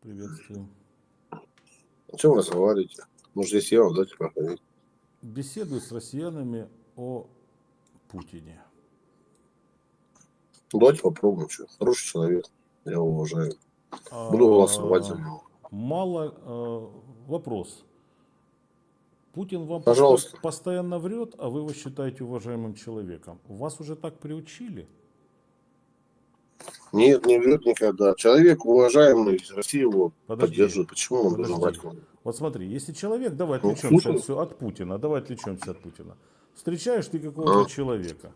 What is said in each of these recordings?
Приветствую. О чем разговариваете? Может, здесь я вам дайте проходить. Беседую с россиянами о Путине. Давайте попробуем, что. Хороший человек. Я его уважаю. А, Буду голосовать за него. Мало э, вопрос. Путин вам Пожалуйста. посто- постоянно врет, а вы его считаете уважаемым человеком. Вас уже так приучили? Нет, не врет никогда. Человек уважаемый, Россия его Подожди. поддерживает. Почему он Подожди. должен врать? Вот смотри, если человек, давай Ну, отвлечемся Путин- всё от Путина, давай отвлечемся от Путина. Встречаешь ты какого-то А. человека,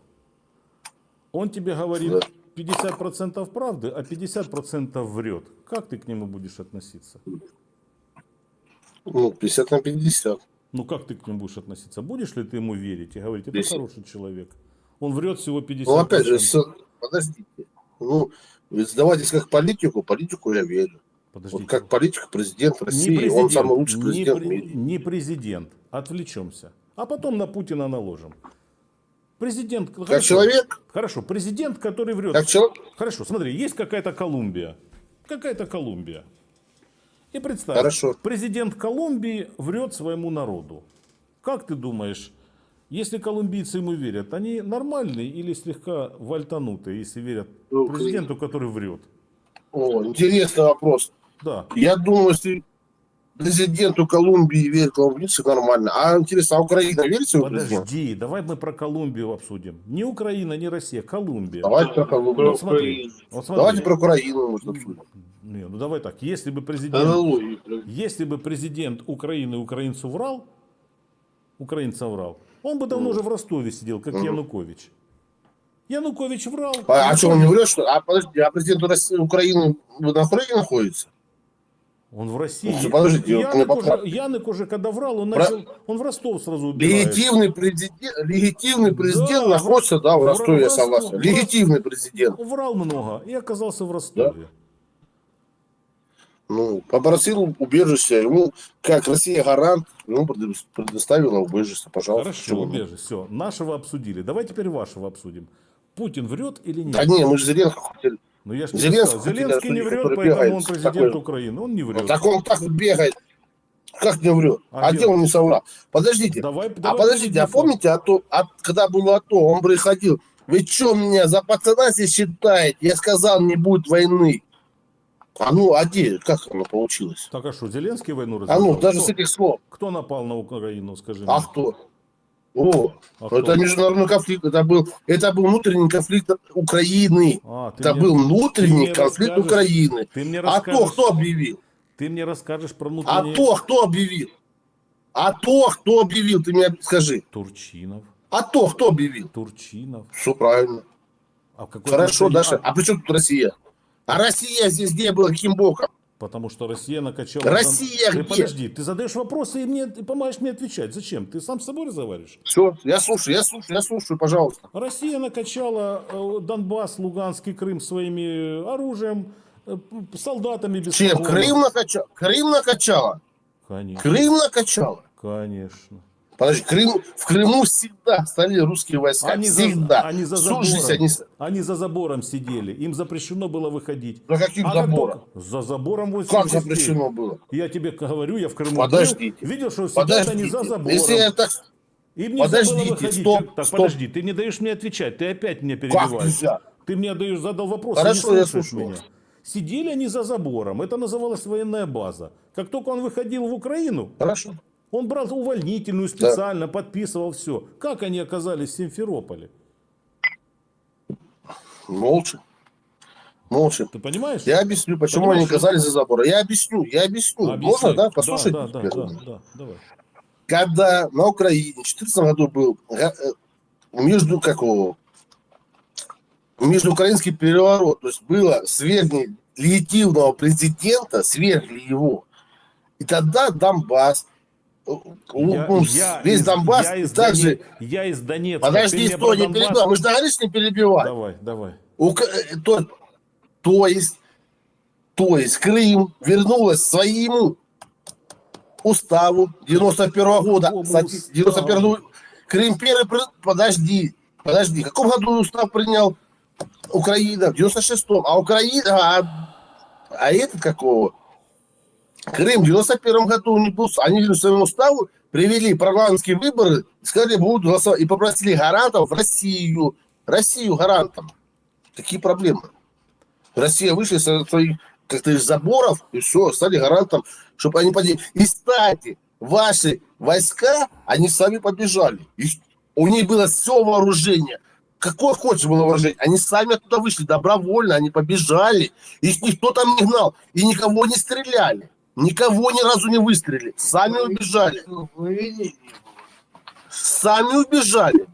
он тебе говорит Да. 50% правды, а 50% врет. Как ты к нему будешь относиться? Ну, 50 на 50. Ну как ты к нему будешь относиться? Будешь ли ты ему верить и говорить, это Если- хороший человек? Он врет всего 50%. Ну, опять же, с- подождите. Ну, вы задавайтесь как политику, политику я верю. Подождите. Вот как политик, президент не России, президент, он самый лучший не президент в пре- мире. не президент. Отвлечемся. А потом на Путина наложим. Президент... Как человек, Хорошо, президент, который врет. как человек, Хорошо, смотри, есть какая-то Колумбия. Какая-то Колумбия. И представь, Хорошо. президент Колумбии врет своему народу. Как ты думаешь, если колумбийцы ему верят, они нормальные или слегка вальтанутые, если верят Ну, президенту, который врет? о, интересный вопрос. Да. Я думаю, если президенту Колумбии верит колумбийцы, нормально. А интересно, а Украина верит своему президенту? Подожди, давай мы про Колумбию обсудим. Не Украина, не Россия, Колумбия. Давайте про Колумбию. Вот смотри, вот смотри. Давайте про Украину может, обсудим. Не, ну давай так, если бы президент, Аналогию. если бы президент Украины украинцу врал, украинцам врал, он бы давно уже в Ростове сидел, как Янукович. Янукович врал. А, а что, он не врет, что? А подожди, а президент России, Украины на Украине находится? Он в России. Ну, подождите, вот мне уже. Янук уже когда врал, он, Про- начал, он в Ростов сразу убирает. Легитимный президент, легитимный президент Да, находится, да, в Ростове, я Ростов, согласен. Легитимный президент. Врал много и оказался в Ростове. Ну, попросил убежище, ему, как Россия гарант, ему предо- предоставила убежище, пожалуйста. Хорошо, нет? убежище. Все, нашего обсудили. Давай теперь вашего обсудим. Путин врет или нет? Да не, мы же Зеленского хотели. Ну я ж тебе Зеленский Зеленский не врет, поэтому бегает он президент такой- Украины. Он не врет. Так он так бегает. Как не врет? А А, где он? не соврал? Подождите. Давай, а давай подождите, а помните, а то, а когда было АТО, он приходил, вы что меня за пацана здесь считаете? Я сказал, не будет войны. А ну, а где, как оно получилось? Так а что, Зеленский войну А развязал? ну, даже кто, с этих слов. кто напал на Украину, скажи А мне? кто? О, А это кто? международный конфликт, это был, это был внутренний конфликт Украины. А, Это мне- был внутренний конфликт Украины. Ты мне А расскажешь, то кто объявил? ты мне расскажешь про А внутренние... то кто объявил? А то кто объявил? Ты мне скажи. Турчинов, А то кто объявил? Турчинов. Все правильно. А Хорошо, Даша. А, А при чем тут Россия? А Россия здесь где была? Каким боком? Потому что Россия накачала... Россия Ты где? подожди, ты задаешь вопросы и мне ты помогаешь мне отвечать. Зачем? Ты сам с собой разговариваешь? Все, я слушаю, я слушаю, я слушаю, пожалуйста. Россия накачала э, Донбасс, Луганский Крым своими оружием, э, солдатами без Чем? Крым накачала? Крым накачала? Конечно, Крым накачала? конечно. Подожди, Крым, в Крыму всегда стояли русские войска. Они за, всегда. они за Всю жизнь забором, они... они за забором сидели, им запрещено было выходить. За каким А как забором? только- За забором 8 Как запрещено было? Я тебе говорю, я в Крыму Подождите. был, видел, что сидят Подождите. они за забором. Если я так... Им нельзя Подождите, было выходить. стоп, так, стоп. подожди, ты не даешь мне отвечать, ты опять меня Как перебиваешь. нельзя? Ты мне даешь, задал вопрос, Хорошо, я слушаю меня. Сидели они за забором, это называлась военная база. Как только он выходил в Украину, Хорошо. Он брал увольнительную специально, подписывал все. Как они оказались в Симферополе? Молча. Молча. Ты понимаешь? Я объясню, почему Понимаешь, они оказались за забором. Я объясню, я объясню. Объясни. Можно, да? Послушать? Да, да, да, да, да, давай. Когда на Украине в 2014 году был э, между какого междуукраинский переворот, то есть было свергни легитимного президента, свергли его. И тогда Донбасс, Я- весь из- Донбасс, я из также... Я из Донецка. Подожди, стой, не Донбасс- перебивай. Мы же договорились не перебивать. Давай, давай. Ука- э, То, то есть, то есть Крым вернулась к своему уставу 91 года. Какому Кстати, уставу? 91 Крым первый... Подожди, подожди. В каком году устав принял Украина? В 96-м. А Украина... А, а этот какого? Крым в 91 году не был, они в своему уставу привели парламентские выборы, сказали, будут голосовать, и попросили гарантов в Россию, Россию гарантом. Какие проблемы? Россия вышла из своих как-то из заборов, и все, стали гарантом, чтобы они подняли. И, кстати, ваши войска, они сами побежали. И у них было все вооружение. Какое хочешь было вооружение. Они сами оттуда вышли добровольно, они побежали. Их никто там не гнал. И никого не стреляли. Никого ни разу не выстрелили. Сами убежали. Сами убежали.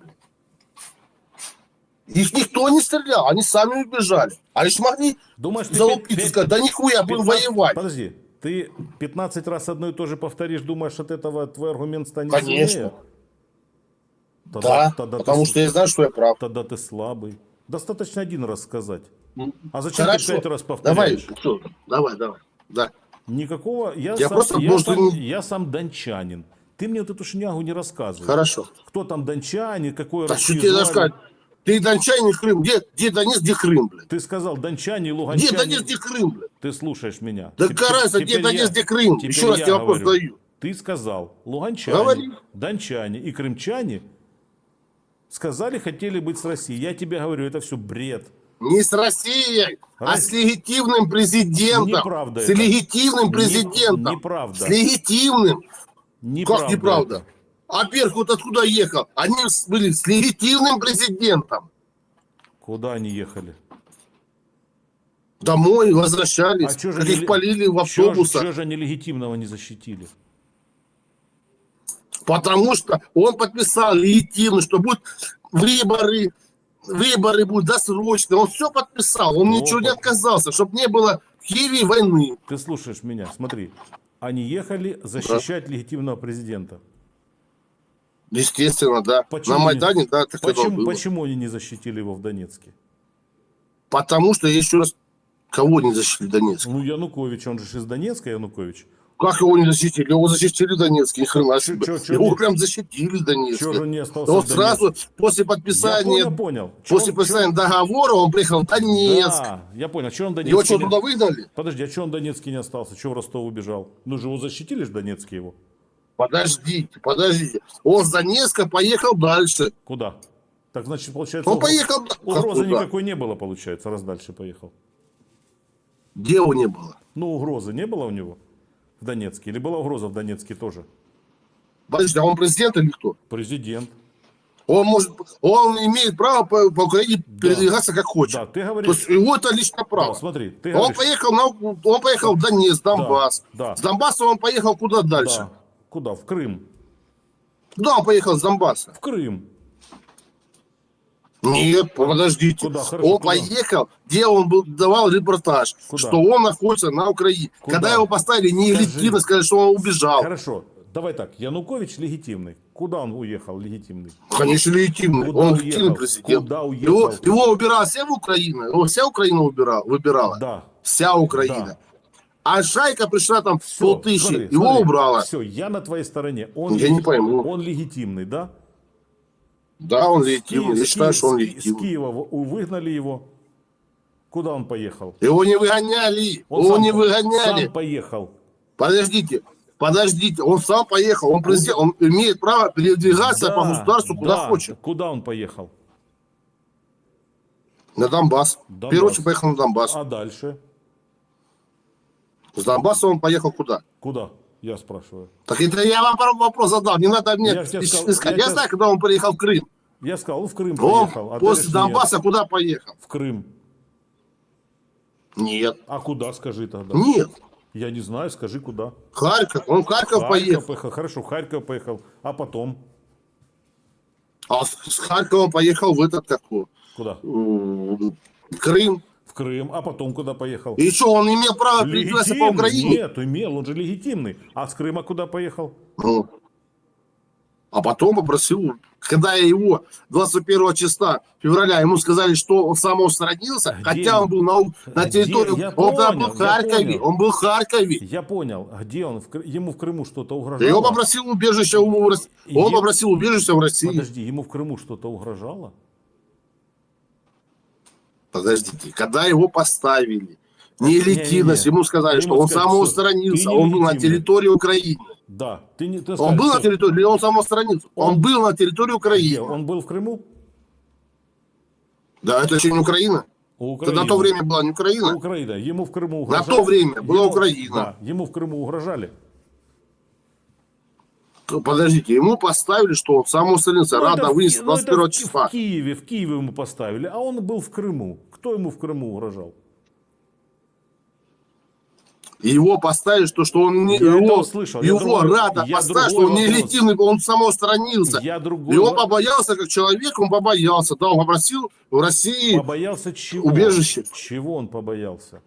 Их никто не стрелял, они сами убежали. А лишь могли Думаешь, залупиться сказать, да нихуя, будем 15 воевать. Подожди, ты 15 раз одно и то же повторишь, думаешь, от этого твой аргумент станет Конечно. сильнее? Да, тогда потому ты, что я знаю, что я прав. Тогда ты слабый. Достаточно один раз сказать. А зачем Хорошо. ты пять раз Давай, повторяешь? всё, давай, давай. Да. Никакого. Я, Я сам, просто, я, может, сам, я сам дончанин. Ты мне вот эту шнягу не рассказывай. Хорошо. Кто там дончанин, какой Так что тебе звали? надо сказать? Ты дончанин, Крым. Где, где Донецк, где Крым, блядь? Ты сказал дончане, Где луганчане. Донецк, где Крым, блядь? Ты слушаешь меня. Да Теп- какая разница, где теперь я- где Крым? теперь Еще раз я тебе вопрос говорю. задаю. Ты сказал, луганчане, Говори. дончане и крымчане сказали, хотели быть с Россией. Я тебе говорю, это все бред. Не с Россией, а с легитимным президентом. Неправда С это. легитимным Не- президентом. неправда. С легитимным. Неправда Как неправда? А Беркут откуда ехал? Они были с легитимным президентом. Куда они ехали? Домой возвращались. А чё же их ле- полили в Чего же, автобусах. чё же они легитимного не защитили? Потому что он подписал легитимно, что будут выборы, выборы будут досрочные. Он все подписал, он Ну, ничего не отказался, чтобы не было в Киеве войны. Ты слушаешь меня, смотри. Они ехали защищать легитимного президента. Естественно, да. Почему На Майдане, да, так Почему, было. почему они не защитили его в Донецке? Потому что, еще раз, кого не защитили Донецк? Ну, Янукович, он же из Донецка, Янукович. Как его не защитили? Его защитили Донецк, ни хрена Чё- себе. чё- чё Его не- прям защитили Донецк. Чего же он не остался Он в Донецке? сразу после Я подписания, понял, понял. после Чё- подписания чё- договора он приехал в Донецк. Да, я понял. Что он в Его что, туда выгнали? Подожди, а что он в Донецке не остался? Чего в Ростов убежал? Ну же его защитили же Донецке его. Подождите, подождите. Он с Донецка поехал дальше. Куда? Так значит, получается, Он поехал... угрозы Как туда? никакой не было, получается, раз дальше поехал. Где его не было? Ну, угрозы не было у него в Донецке? Или была угроза в Донецке тоже? Подожди, а он президент или кто? Президент. Он может, он имеет право по, по Украине передвигаться как хочет. Да, ты То говоришь... есть его это лично Да, право. смотри, ты он говоришь... поехал на, он поехал в Донецк, Донбасс. да. С Донбасса он поехал куда дальше? Да. Куда? В Крым. Куда он поехал с Донбасса? В Крым. Нет, подождите. Куда? Хорошо, он куда? поехал, где он был, давал репортаж, Куда? что он находится на Украине. Куда? Когда его поставили нелегитимно, Скажи. сказали, что он убежал. Хорошо. Давай так. Янукович легитимный. Куда он уехал легитимный? Конечно, легитимный. Куда он уехал? легитимный президент. Куда Его, уехал? его убирала вся Украина. Его вся Украина убирала, выбирала. Да. Вся Украина. Да. А шайка пришла там Всё, полтысячи, смотри, его смотри. убрала. Все, я на твоей стороне. Он, Я не пойму. Он легитимный, да? Да, он легитимный. Ки- Я считаю, что он С легитимный. Киева в- выгнали его. Куда он поехал? Его не выгоняли. Он его сам не выгоняли. Сам поехал. Подождите. Подождите, он сам поехал, он президент, он имеет право передвигаться по государству куда да. хочет. Куда он поехал? На Донбасс. В Донбасс. первую очередь поехал на Донбасс. А дальше? С Донбасса он поехал куда? Куда? Я спрашиваю. Так это я вам вопрос задал, не надо мне Я тебе сказал, искать. я Я, знаю, когда он приехал в Крым. Я сказал, он в Крым Он поехал. А после Донбасса куда поехал? нет, в Крым. Нет. А куда, скажи тогда? Нет. Я не знаю, скажи, куда. Харьков. Он в Харьков, Харьков поехал. поехал. Хорошо, в Харьков поехал. А потом? А с Харькова поехал в этот какой? Куда? Крым. Крым. А потом куда поехал? И что, он имел право передвигаться по? Украине? Нет, имел, он же легитимный. А с Крыма куда поехал? Ну. А потом попросил, когда я его 21 числа февраля, ему сказали, что он самоустранился, Где хотя он был на, на Где? территории, Я он понял, был в я Харькове, понял. он был в Харькове. Я понял. А Где он? В Ему в Крыму что-то угрожало? Его попросил убежище. Он Е- попросил убежище в России. Подожди, ему в Крыму что-то угрожало? Подождите, когда его поставили Нелегитимность. Не-не-не. Ему сказали, что он самоустранился. Он был на территории Украины. Да. Ты не, ты Он скажешь, был на территории, или он самоустранился? Он Он- был на территории? Украины. Он был в Крыму? Да, это еще не Украина. У Это на то время была не Украина. Украина. Ему в Крыму На угрожали. то время была Ему- Украина. Да, ему в Крыму угрожали. Подождите, ему поставили, что он самоустранился. Ну, Рада это в вынес Ки- ну, это 21 в Ки- числа. В Киеве, в Киеве ему поставили, а он был в Крыму. Кто ему в Крыму угрожал? Его поставили, что, что он не, Я его, услышал. Его другой- Рада я поставила, что он вопрос. нелегитимный, он самоустранился. Я другой. Во- побоялся, как человек, он побоялся. Да, он попросил в России Побоялся чего? убежище. Чего он побоялся?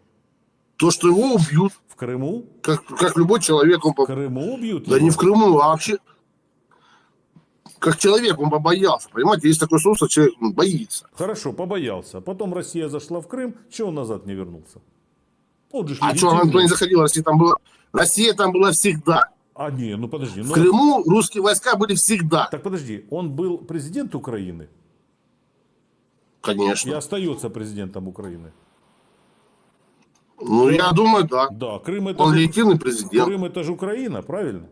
то, что его убьют, В Крыму? как, как любой человек. Он В Крыму убьют? Да его? не в Крыму, а вообще как человек он побоялся. Понимаете, есть такое слово, человек он боится. Хорошо, побоялся. Потом Россия зашла в Крым. Чего он назад не вернулся? Он же А что, она легитимный. туда не заходила, Россия там была. Россия там была всегда. А, не, ну подожди. В ну- Крыму русские войска были всегда. Так подожди, он был президент Украины и Конечно. остается президентом Украины. Ну, я думаю, да. Да, Крым это, Он легитимный президент. Крым это же Украина, правильно?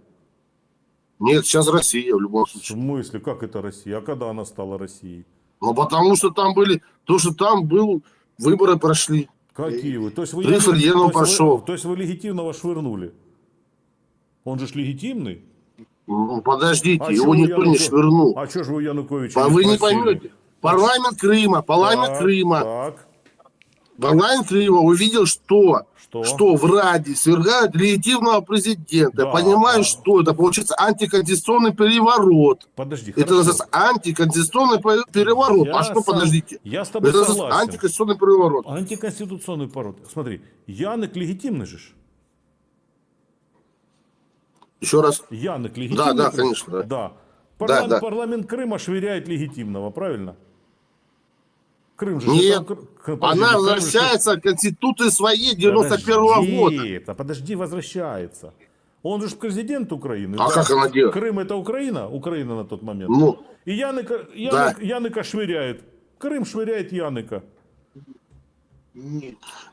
Нет, сейчас Россия в любом В случае. смысле, как это Россия? А когда она стала Россией? Ну, потому что там были, то, что там был, выборы прошли. Какие вы? То есть вы, Референдум то есть вы- пошел. то есть вы легитимного швырнули? Он же ж легитимный? Ну, подождите, А его чего никто не Януко- швырнул. А что же вы Януковича А вы не спросили? поймете. Парламент Крыма, парламент Так, Крыма, Так, парламент Крыма увидел, что, Что? в Раде свергают легитимного президента. Да, Понимаешь, да. что это? Получается антиконституционный переворот. подожди. Это хорошо. называется антиконституционный пе- переворот. Я а что, сам- подождите? Я с тобой Это согласен. антиконституционный переворот. Антиконституционный пород. Смотри, Янок легитимный же. Еще раз. Янок легитимный. да, Крым? конечно, да. Да. Парламент, да. парламент Крыма швыряет легитимного, правильно? Крым же... Нет. Крым- подожди, Она Крым же- возвращается к конституции своей 91 года. Да подожди, возвращается. Он же президент Украины. А как она делает? Крым это Украина? Украина на тот момент. Ну, И Яныка, Янык, Да. Яныка швыряет. Крым швыряет Яныка.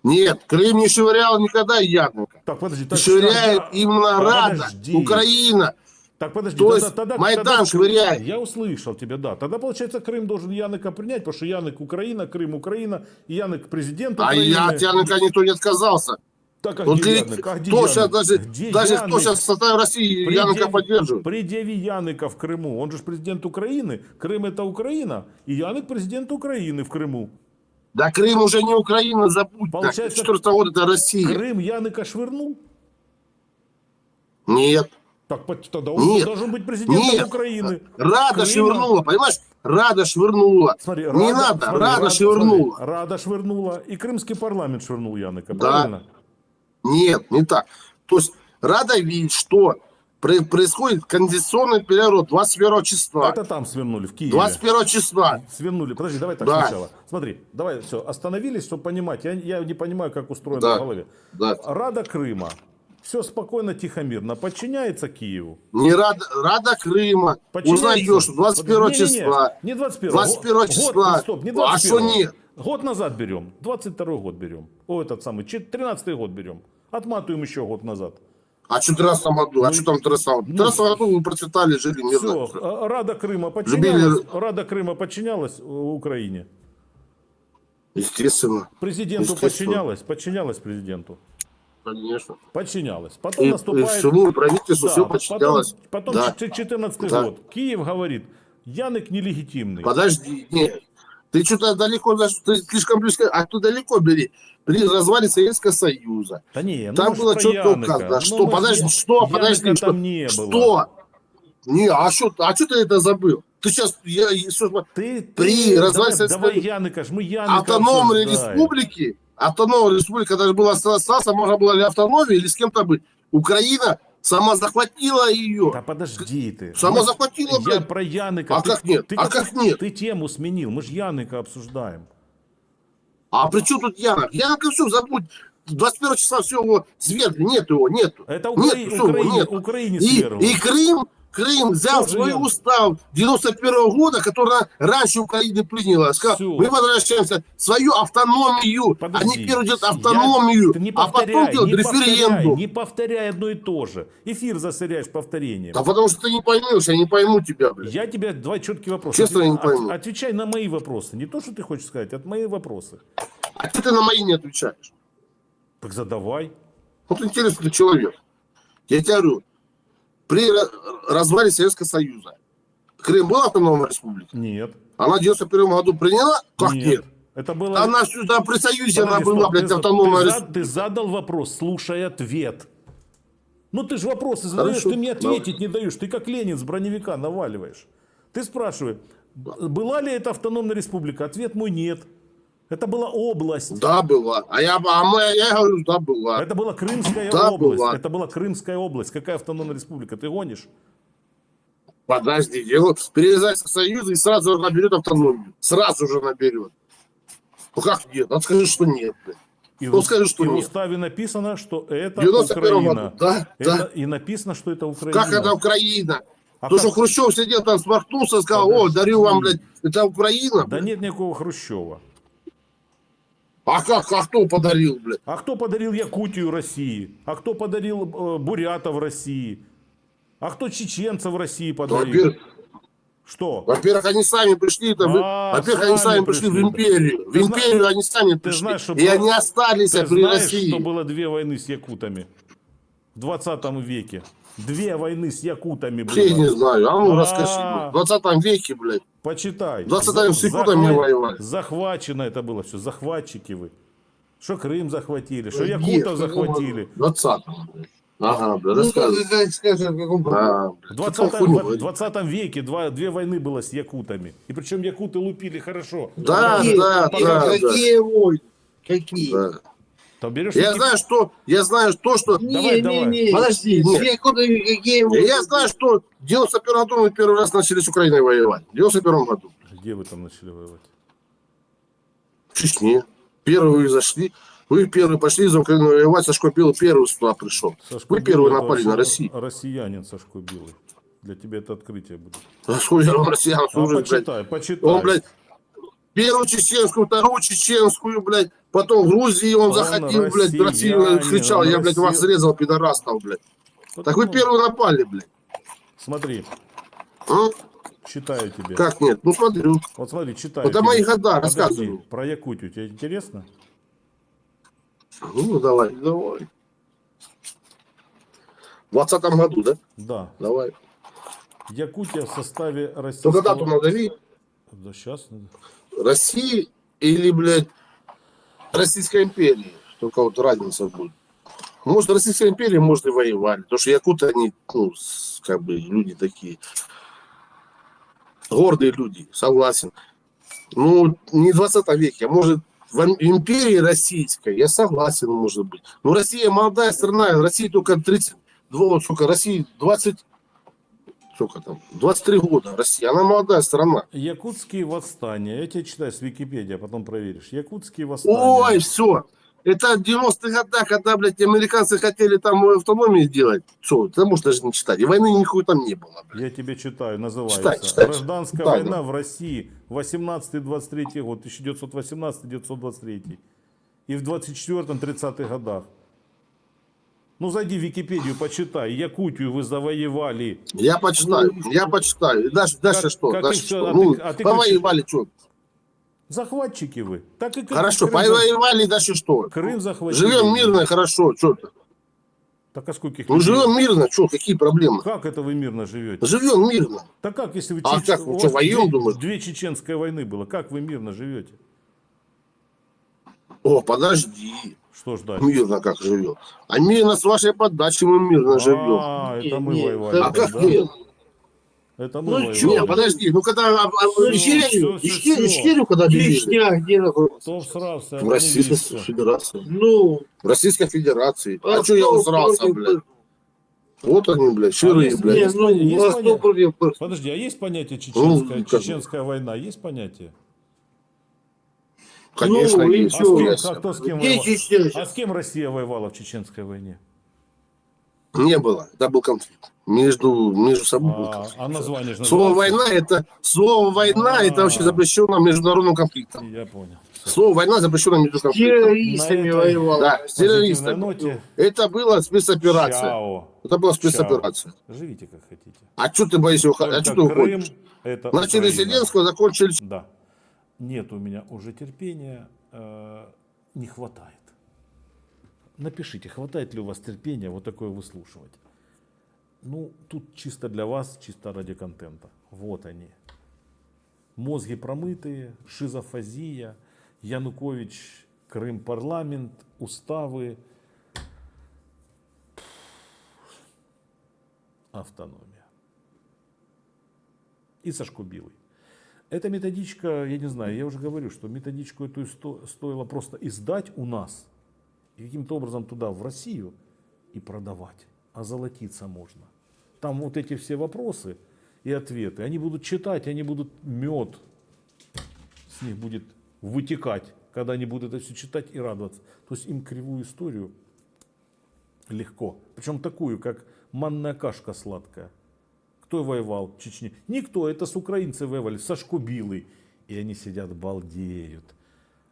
нет, Крым не швырял никогда Ядника. Так, подожди. Так, Швыряет что- именно Рада, Подожди. Украина. Так, подожди. То тогда- есть тогда- Майдан тогда- швыряет. Я услышал тебя, да. Тогда, получается, Крым должен Яныка принять, потому что Янык Украина, Крым Украина, Янык президент А Украины. я от Ядника никто не отказался. Так, а где Янык? А где кто Янык? сейчас даже, Где даже Янык? кто сейчас в составе России Предъяви- Яника поддерживает? Предъяви Яныка в Крыму. Он же президент Украины. Крым это Украина. И Янык президент Украины в Крыму. Да Крым уже не Украина, забудь. Получается, 14 года это Россия. Крым Яныка швырнул? Нет. Так тогда он Нет. должен быть президентом Нет. Украины. Рада Крыма. швырнула, понимаешь? Рада швырнула. Смотри, не надо, смотри, Рада, швырнула. смотри, Рада швырнула. И крымский парламент швырнул Яныка, Да. правильно? Нет, не так. То есть Рада видит, что происходит кондиционный переворот 21 числа. Это там свернули, в Киеве. 21 числа. Свернули. Подожди, давай так Да. сначала. Смотри, давай, все, остановились, чтобы понимать. Я, я не понимаю, как устроено Да. в голове. Да. Рада Крыма. Все спокойно, тихо, мирно. Подчиняется Киеву. Не Рада, Рада Крыма. Узнаешь, 21 Не-не-не, числа. Не 21 21 Год- числа. Год, стоп, не А 21 что нет? Год назад берем. 22 год берем. О, этот самый, 13 год берем. Отматываем еще год назад. А что в 13 году? А Ну, что там в 13 году? В 13 году вы процветали, жили мирно. Все, Рада Крыма подчинялась, Любили- Рада Крыма подчинялась Украине. Естественно. Президенту Естественно. подчинялась, подчинялась президенту. Конечно. Подчинялась. Потом И, и наступает... всему правительству Да, все подчинялось. Потом, Да. потом 14 Да. год. Киев говорит, Янык нелегитимный. Подожди, нет. Ты что-то далеко, ты слишком близко, а ты далеко бери. При развале Советского Союза. Да не, ну Там было указано. Ну, Что, мы ж подожди, что, подожди, что? не было. Что? Не, а что, а что ты это забыл? Ты сейчас, я, что, Ты, При ты- развале давай, Советского- давай Яныка, мы Яныка автономной республики, автономной республики, когда же была остался, можно было ли автономия или с кем-то быть. Украина сама захватила ее. Да подожди ты. Сама Мы- захватила, Я блядь. про Яныка. А Ты- как нет? Ты, А как нет? Ты тему сменил. Мы же Яныка обсуждаем. А при чем тут Янок? Янок и все, забудь. 21 числа все его свергли, нет его, нету. Это Нет, Укра... Украине, нет. Украине И, сверло. и Крым, Крым взял свой я. устав 91 года, который раньше Украины приняла. Сказал, Всё. мы возвращаемся в свою автономию. Подожди. Они первым делают Я- автономию, Ты не а потом делают не референдум. не повторяй одно и то же. Эфир засоряешь повторением. Да потому что ты не поймешь, я не пойму тебя, блядь. Я тебе два четкие вопроса. Честно, я не От- пойму. отвечай на мои вопросы. Не то, что ты хочешь сказать, а мои вопросы. А ты на мои не отвечаешь. Так задавай. Вот интересный человек. Я тебе говорю, при ра- развале Советского Союза Крым была автономная республика? Нет. Она в 91 году приняла? Как нет? нет. Это было... Она сюда при Союзе, она Подожди, была, стоп, блядь, ты- автономная ты, республика. ты задал вопрос, слушай ответ. Ну ты же вопросы задаешь, Хорошо, ты мне давай. ответить не даешь. Ты как Ленин с броневика наваливаешь. Ты спрашиваешь, была ли это автономная республика? Ответ мой нет. Это была область. Да, была. А я, а мы, я говорю, да, была. Это была Крымская Да, область. была. Это была Крымская область. Какая автономная республика? Ты гонишь? Подожди, дело перелезать в Союз и сразу же наберет автономию. Сразу же наберет. Ну как нет? Ну скажи, что нет. блядь. И, Ну, в- скажи, что и в нет. уставе написано, что это В 91 Украина. году. Да, Это- да. И написано, что это Украина. Как это Украина? А То, как- что Хрущев сидел там, смахнулся, сказал, о, Подожди. дарю вам, блядь, это Украина. Да нет никакого Хрущева. А как, а кто подарил, блядь? А кто подарил Якутию России? А кто подарил э, бурятов России? А кто чеченцев России подарил? Во-первых, Что? во-первых, они сами пришли, там, А, во-первых, они сами сами пришли в пришли. империю. В Ты зна- империю они сами пришли. знаешь, что и было- они остались Ты при знаешь, России. что было две войны с якутами в 20 веке? Две войны с якутами Я не знаю, а ну расскажи. блядь. В 20 веке, блядь. Почитай. В 20 с якутами воевали. Захвачено это было все. Захватчики вы. Что Крым захватили, что якутов каком захватили. В 20 блядь. Ага, блядь, Ну, рассказывай. как скажем, в каком А, В блядь, 20, какую хуйню в говоришь? 20 веке два, две войны было с якутами. И причем якуты лупили хорошо. Да, да, да, да. какие войны? Какие? Да. Там берешь Я знаю, что, я знаю то, что, Не, Давай, не, давай. не. Подожди, нет. якуты какие я знаю, что в 91 году мы первый раз начали с Украиной воевать. В 91 году. Где вы там начали воевать? В Чечне. Первые вы зашли. Вы первые пошли за Украину воевать, Сашко Белый первый сюда пришел. Сашко Вы первые Белый, напали на Россию. Россиянин Сашко Белый. Для тебя это открытие будет. А сколько вам россиян А, служит, блядь? почитай, почитай. Он, блядь, первую чеченскую, вторую чеченскую, блядь. Потом в Грузии он, Он заходил, блядь, в Россию кричал, я, блядь, вас срезал, пидорастов, блядь. Так вы Потому- первые напали, блядь. Смотри, А? читаю тебе. Как нет? Ну смотрю. Вот смотри, читаю. Вот о тебе. моих годах Подожди, рассказывай. Про Якутию тебе интересно? Ну, давай, давай. В 20 году, да? Да. Давай. Якутия в составе российского... Только дату надави. Да, сейчас. России или, блядь, Российской империи. Только вот разница будет. Может, Российская империя, может, и воевали. Потому что якуты, они, ну, как бы, люди такие. Гордые люди, согласен. Ну, не в 20 веке, а может, в им- империи российской, я согласен, может быть. Но Россия молодая страна, России только 32, вот сколько, России 20, сколько там, 23 года Россия, она молодая страна. Якутские восстания. Я тебе читаю с Википедии, а потом проверишь. Якутские восстания. Ой, все. Это в 90-х годах, когда, блядь, американцы хотели там автономию сделать. Все, ты можешь даже не читать. И войны никакой там не было, блядь. Я тебе читаю, называется. Читай, читай. Гражданская Читай, война да. в России 18-23 год, 1918-1923. И в 24-30 годах. Ну, зайди в Википедию, почитай. Якутию вы завоевали. Я почитаю, я почитаю. И дальше, дальше Как- что? как дальше и всё, что? а ну, ты- а ты повоевали, что? Захватчики вы. Так и Хорошо, Крым, за- повоевали, дальше что? Крым захватили. Живем мирно, хорошо, что то Так а сколько их Ну, людей? живем мирно, что, какие проблемы? Как это вы мирно живете? Живем мирно. Так как, если вы... А чеч- как, вы что, воюем, думаешь? две чеченской войны было. Как вы мирно живете? О, подожди. Что ждать? Мирно как живем. А мирно с вашей подачи мы мирно живем. А, это мы воевали. А как да? нет? Это мы Ну, воевали. чё, Не, подожди, ну когда а, а, Ичкерию, Ичкерию, когда били? Чечня где находится? Кто всрался? В Российской. Федерации. Ну, В Российской Федерации. А, а что я усрался, блядь? Вот они, блядь, А ширые, если- блядь. Ну, есть а понятие. Подожди, а есть понятие чеченская, Ну, чеченская война? Есть понятие? Конечно, Ну, есть. А с кем, а кто с кем воевал? А с кем Россия воевала в чеченской войне? Не было. Это был конфликт. Между, между собой был А, конфликт. а название же Слово война это слово война это вообще А. запрещено международным конфликтом. Я понял. Слово война запрещено между С конфликтом. террористами На этой- воевал. Да, с террористами. ноте. Это была спецоперация. Чао. Это была спецоперация. Живите как хотите. А что ты боишься уходить? А что ты уходишь? это Начали Украина. Зеленского, закончили Да. Нет у меня уже терпения, э, не хватает. Напишите, хватает ли у вас терпения вот такое выслушивать. Ну, тут чисто для вас, чисто ради контента. Вот они. Мозги промытые, шизофазия, Янукович, Крым парламент, уставы, автономия. И Сашко Билый. Эта методичка, я не знаю, я уже говорю, что методичку эту сто- стоило просто издать у нас и каким-то образом туда, в Россию, и продавать. А золотиться можно. Там вот эти все вопросы и ответы, они будут читать, они будут мед с них будет вытекать, когда они будут это все читать и радоваться. То есть им кривую историю легко. Причем такую, как манная кашка сладкая. Кто воевал в Чечне? Никто, это с украинцы воевали, Сашко Билый. И они сидят, балдеют.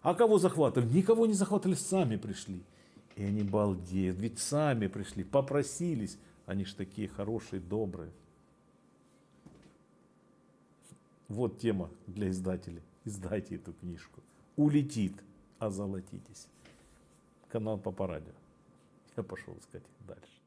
А кого захватывали? Никого не захватывали, сами пришли. И они балдеют, ведь сами пришли, попросились. Они ж такие хорошие, добрые. Вот тема для издателей. Издайте эту книжку. Улетит, озолотитесь. Канал Папа Радио. Я пошел искать дальше.